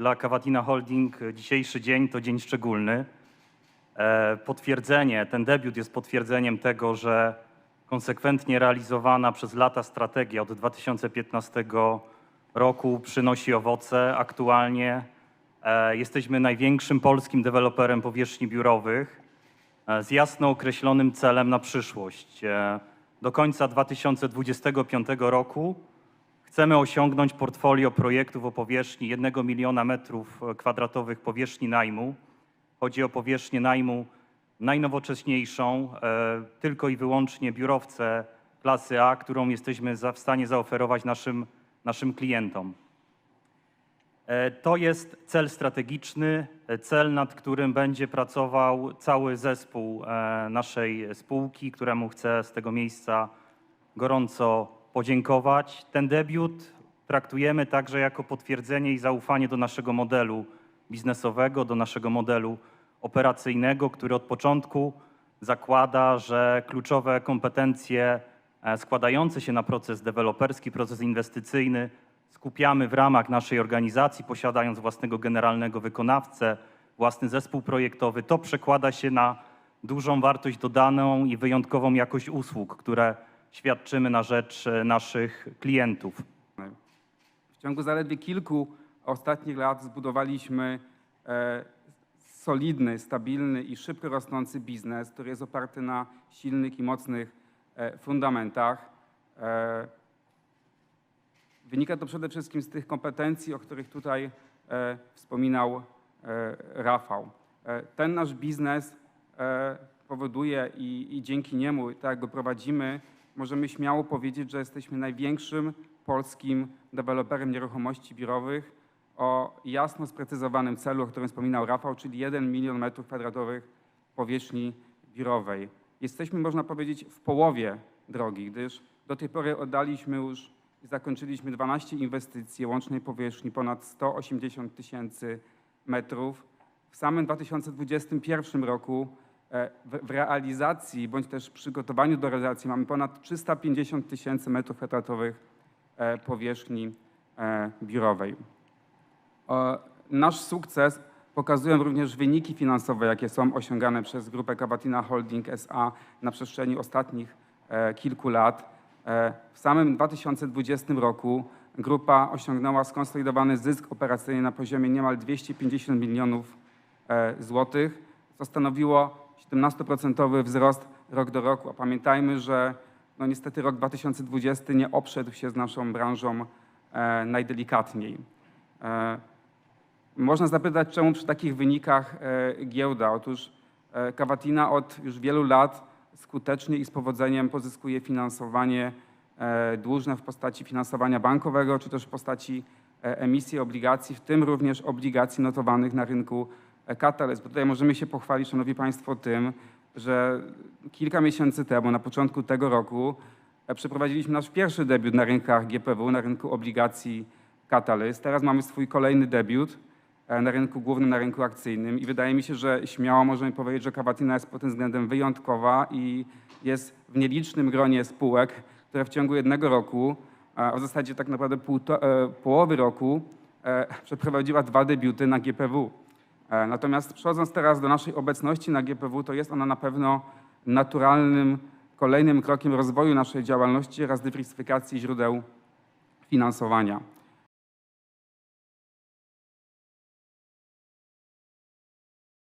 dla Cavatina Holding dzisiejszy dzień to dzień szczególny. E, Potwierdzenie, ten debiut jest potwierdzeniem tego, że konsekwentnie realizowana przez lata strategia od 2015 roku przynosi owoce. Aktualnie e, jesteśmy największym polskim deweloperem powierzchni biurowych e, z jasno określonym celem na przyszłość. Do końca 2025 roku chcemy osiągnąć portfolio projektów o powierzchni 1 miliona metrów kwadratowych powierzchni najmu. Chodzi o powierzchnię najmu najnowocześniejszą, e, tylko i wyłącznie biurowce klasy A, którą jesteśmy w stanie zaoferować naszym, naszym klientom. E, To jest cel strategiczny, e, cel, nad którym będzie pracował cały zespół e, naszej spółki, któremu chcę z tego miejsca gorąco podziękować. Ten debiut traktujemy także jako potwierdzenie i zaufanie do naszego modelu biznesowego, do naszego modelu operacyjnego, który od początku zakłada, że kluczowe kompetencje e, składające się na proces deweloperski, proces inwestycyjny skupiamy w ramach naszej organizacji, posiadając własnego generalnego wykonawcę, własny zespół projektowy. To przekłada się na dużą wartość dodaną i wyjątkową jakość usług, które świadczymy na rzecz e, naszych klientów. W ciągu zaledwie kilku ostatnich lat zbudowaliśmy e, solidny, stabilny i szybko rosnący biznes, który jest oparty na silnych i mocnych e, fundamentach. Wynika to przede wszystkim z tych kompetencji, o których tutaj wspominał Rafał. Ten nasz biznes powoduje i, i dzięki niemu, tak jak go prowadzimy, możemy śmiało powiedzieć, że jesteśmy największym polskim deweloperem nieruchomości biurowych o jasno sprecyzowanym celu, o którym wspominał Rafał, czyli 1 milion metrów kwadratowych powierzchni biurowej. Jesteśmy, można powiedzieć, w połowie drogi, gdyż do tej pory oddaliśmy już i zakończyliśmy 12 inwestycji łącznej powierzchni ponad 180 tysięcy metrów. W samym 2021 roku w, w realizacji bądź też przygotowaniu do realizacji mamy ponad 350 tysięcy metrów kwadratowych e, powierzchni e, biurowej. Nasz sukces pokazują również wyniki finansowe, jakie są osiągane przez grupę Cavatina Holding SA na przestrzeni ostatnich e, kilku lat. E, w samym 2020 roku grupa osiągnęła skonsolidowany zysk operacyjny na poziomie niemal 250 milionów e, złotych, co stanowiło 17% wzrost rok do roku. A pamiętajmy, że no niestety rok 2020 nie obszedł się z naszą branżą e, najdelikatniej. E, można zapytać, czemu przy takich wynikach e, giełda? Otóż e, od już wielu lat skutecznie i z powodzeniem pozyskuje finansowanie e, dłużne w postaci finansowania bankowego, czy też w postaci e, emisji obligacji, w tym również obligacji notowanych na rynku Catalyst. Bo tutaj możemy się pochwalić, Szanowni Państwo, tym, że kilka miesięcy temu, na początku tego roku, e, przeprowadziliśmy nasz pierwszy debiut na rynkach GPW, na rynku obligacji Catalyst. Teraz mamy swój kolejny debiut e, na rynku głównym, na rynku akcyjnym i wydaje mi się, że śmiało możemy powiedzieć, że Cavatina jest pod tym względem wyjątkowa i jest w nielicznym gronie spółek, które w ciągu jednego roku, a w zasadzie tak naprawdę półto, e, połowy roku, e, przeprowadziła dwa debiuty na GPW. E, Natomiast przechodząc teraz do naszej obecności na GPW, to jest ona na pewno naturalnym kolejnym krokiem rozwoju naszej działalności oraz dywersyfikacji źródeł finansowania.